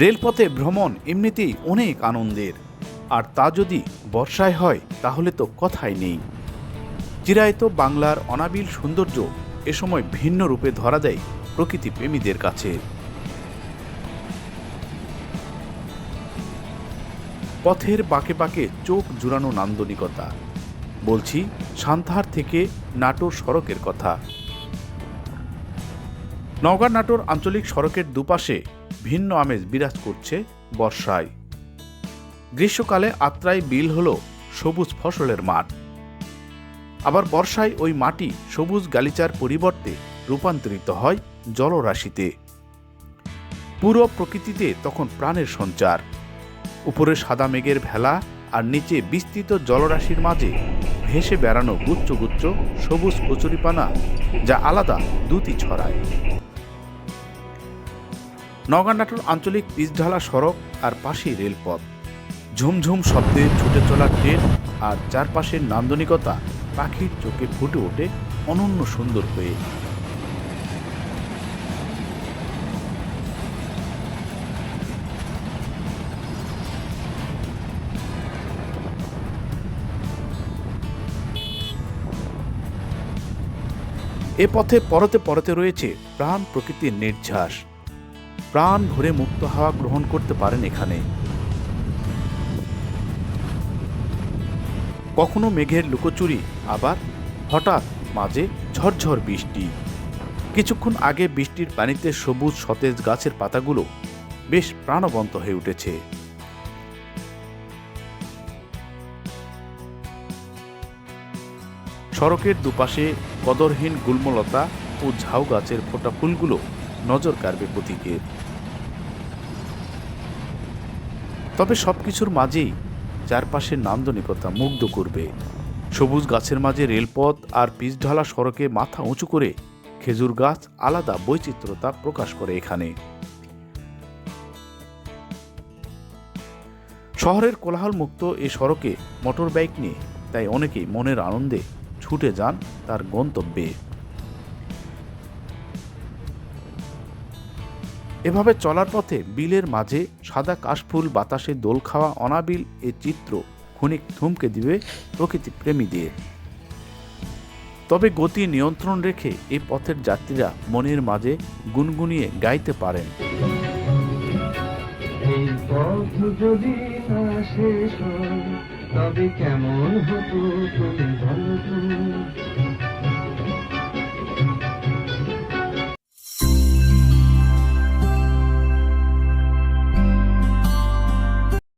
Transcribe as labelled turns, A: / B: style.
A: রেলপথে ভ্রমণ এমনিতেই অনেক আনন্দের। আর তা যদি বর্ষায় হয়, তাহলে তো কথাই নেই। চিরায়ত বাংলার অনাবিল সৌন্দর্য এ সময় ভিন্ন রূপে ধরা দেয় প্রকৃতি প্রেমীদের কাছে। পথের বাঁকে বাঁকে চোখ জুড়ানো নান্দনিকতা। বলছি সান্তাহার থেকে নাটোর সড়কের কথা। নওগাঁ নাটোর আঞ্চলিক সড়কের দুপাশে ভিন্ন আমেজ বিরাজ করছে বর্ষায়। গ্রীষ্মকালে আত্রাই বিল হল সবুজ ফসলের মাঠ। আবার বর্ষায় ওই মাটি সবুজ গালিচার পরিবর্তে রূপান্তরিত হয় জলরাশিতে। পুরো প্রকৃতিতে তখন প্রাণের সঞ্চার। উপরে সাদা মেঘের ভেলা আর নিচে বিস্তৃত জলরাশির মাঝে ভেসে বেড়ানো গুচ্ছ গুচ্ছ সবুজ কচুরিপানা যা আলাদা দুটি ছড়ায়। নওগাঁ নাটোর আঞ্চলিক পিচঢালা সড়ক আর পাশেই রেলপথ। ঝুমঝুম শব্দে ছুটে চলা ট্রেন আর চারপাশের নান্দনিকতা পাখির চোখে ফুটে ওঠে অনন্য সুন্দর হয়ে। এ পথে পরতে পরতে রয়েছে প্রাণ প্রকৃতির নির্ঝাস। প্রাণ ভরে মুক্ত হাওয়া গ্রহণ করতে পারেন এখানে। কখনো মেঘের লুকোচুরি, আবার হঠাৎ মাঝে ঝরঝর বৃষ্টি। কিছুক্ষণ আগে বৃষ্টির পানিতে সবুজ সতেজ গাছের পাতাগুলো বেশ প্রাণবন্ত হয়ে উঠেছে। সড়কের দুপাশে কদরহীন গুল্মলতা ও ঝাউ গাছের ফোটা ফুলগুলো নজর কাড়বে পথিকের তবে সবকিছুর মাঝেই চারপাশের নান্দনিকতা মুগ্ধ করবে। সবুজ গাছের মাঝে রেলপথ আর পিচঢালা সড়কে মাথা উঁচু করে খেজুর গাছ আলাদা বৈচিত্র্যতা প্রকাশ করে এখানে। শহরের কোলাহল মুক্ত এ সড়কে মোটর বাইক নিয়ে তাই অনেকেই মনের আনন্দে ছুটে যান তার গন্তব্যে। এভাবে চলার পথে বিলের মাঝে সাদা কাশফুল, বাতাসে দোল খাওয়া, অনাবিল এ চিত্র ক্ষণিক থমকে দিবে প্রকৃতি প্রেমীদের তবে গতি নিয়ন্ত্রণ রেখে এই পথের যাত্রীরা মনের মাঝে গুনগুনিয়ে গাইতে পারেন।
B: তবে কেমন হতো তুমি বলো তো?